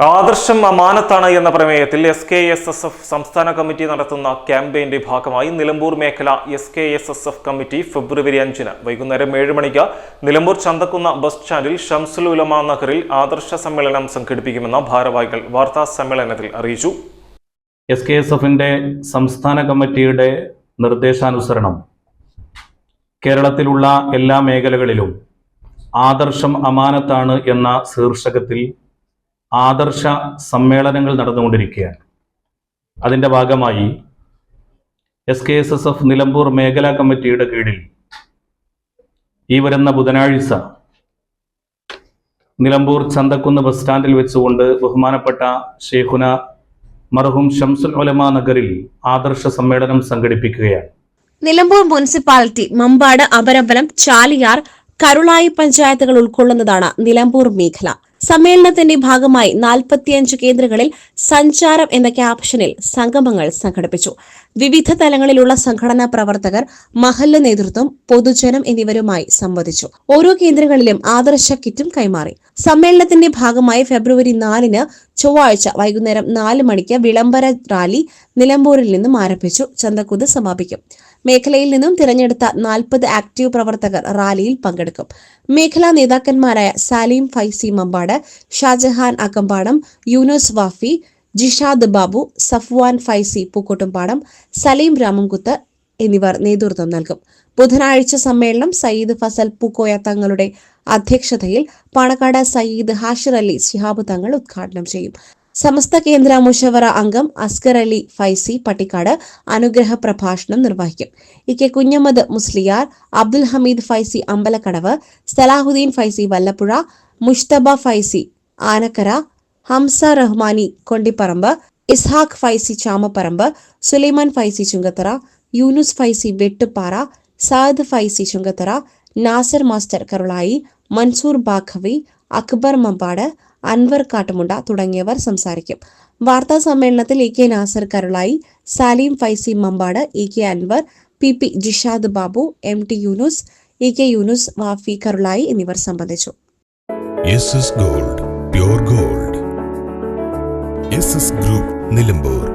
ആദർശം അമാനത്താണ് എന്ന പ്രമേയത്തിൽ S K S S F സംസ്ഥാന കമ്മിറ്റി നടത്തുന്ന ക്യാമ്പയിന്റെ ഭാഗമായി നിലമ്പൂർ മേഖല S K S S F committee ഫെബ്രുവരി അഞ്ചിന് വൈകുന്നേരം ഏഴ് മണിക്ക് നിലമ്പൂർ ചന്തക്കുന്ന ബസ് സ്റ്റാൻഡിൽ ഷംസുൽ ഉലമ നഗറിൽ ആദർശ സമ്മേളനം സംഘടിപ്പിക്കുമെന്ന് ഭാരവാഹികൾ വാർത്താ സമ്മേളനത്തിൽ അറിയിച്ചു. എസ് കെ എസ് എഫിന്റെ സംസ്ഥാന കമ്മിറ്റിയുടെ നിർദ്ദേശാനുസരണം. കേരളത്തിലുള്ള എല്ലാ മേഖലകളിലും ആദർശം അമാനത്താണ് എന്ന ശീർഷകത്തിൽ ആദർശ സമ്മേളനങ്ങൾ നടന്നുകൊണ്ടിരിക്കുകയാണ്. അതിന്റെ ഭാഗമായി S K S S F Nilambur മേഖലാ കമ്മിറ്റിയുടെ കീഴിൽ ഈ വരുന്ന ബുധനാഴ്ച നിലമ്പൂർ ചന്തക്കുന്ന് ബസ് സ്റ്റാൻഡിൽ വെച്ചുകൊണ്ട് ബഹുമാനപ്പെട്ട ഷെയ്ഖുന മർഹൂം ഷംസുൽ ഒലമ നഗറിൽ ആദർശ സമ്മേളനം സംഘടിപ്പിക്കുകയാണ്. നിലമ്പൂർ മുനിസിപ്പാലിറ്റി മമ്പാട് അപരമ്പലം ചാലിയാർ കരുളായി പഞ്ചായത്തുകൾ ഉൾക്കൊള്ളുന്നതാണ് നിലമ്പൂർ മേഖല. സമ്മേളനത്തിന്റെ ഭാഗമായി നാൽപ്പത്തിയഞ്ച് കേന്ദ്രങ്ങളിൽ സഞ്ചാരം എന്ന ക്യാപ്ഷനിൽ സംഗമങ്ങൾ സംഘടിപ്പിച്ചു. വിവിധ തലങ്ങളിലുള്ള സംഘടനാ പ്രവർത്തകർ മഹല്ല നേതൃത്വം പൊതുജനം എന്നിവരുമായി സംവദിച്ചു. ഓരോ കേന്ദ്രങ്ങളിലും ആദർശ കിറ്റും കൈമാറി. സമ്മേളനത്തിന്റെ ഭാഗമായി ഫെബ്രുവരി നാലിന് ചൊവ്വാഴ്ച വൈകുന്നേരം നാല് മണിക്ക് വിളംബര റാലി നിലമ്പൂരിൽ നിന്നും ആരംഭിച്ചു ചന്തക്കുത് സമാപിക്കും. മേഖലയിൽ നിന്നും തിരഞ്ഞെടുത്ത നാൽപ്പത് ആക്റ്റീവ് പ്രവർത്തകർ റാലിയിൽ പങ്കെടുക്കും. മേഖലാ നേതാക്കന്മാരായ സാലിം ഫൈസി മമ്പാട് ഷാജഹാൻ അക്കമ്പാടം യൂനുസ് വാഫി ജിഷാദ് ബാബു സഫ്വാൻ ഫൈസി പൂക്കോട്ടുംപാടം സലീം രാമൻകുത്ത് എന്നിവർ നേതൃത്വം നൽകും. ബുധനാഴ്ച സമ്മേളനം സയ്യിദ് ഫസൽ പൂക്കോയ തങ്ങളുടെ അധ്യക്ഷതയിൽ പാണക്കാട് സയ്യിദ് ഹാഷിർ അലി ശിഹാബ് തങ്ങൾ ഉദ്ഘാടനം ചെയ്യും. സമസ്ത കേന്ദ്ര മുഷവറ അംഗം അസ്കർ അലി ഫൈസി പട്ടിക്കാട് അനുഗ്രഹ പ്രഭാഷണം നിർവഹിക്കും. E K Kunhammad Musliyar Abdul Hameed Faizy Ambalakkadavu Salahuddin Faizy Vallappuzha Mushthaba Faizy Anakkara Hamza Rahmani Kondiparamba Ishaq Faizy Chamaparamba Sulaiman Faizy Chungathara Yunus Faizy Vettupara Saad Faizy Chungathara Nasar master Karulai Mansoor Baqavi Akbar Mampad Anwar Kattumunda തുടങ്ങിയവർ സംസാരിക്കും. വാർത്താ സമ്മേളനത്തിൽ E K Nasar Karulai Salim Faizy Mampad E K Anwar P P Jishad Babu M T Yunus E K Yunus Wafy Karulai എന്നിവർ സംബന്ധിച്ചു. Gold gold. Group Nilambur.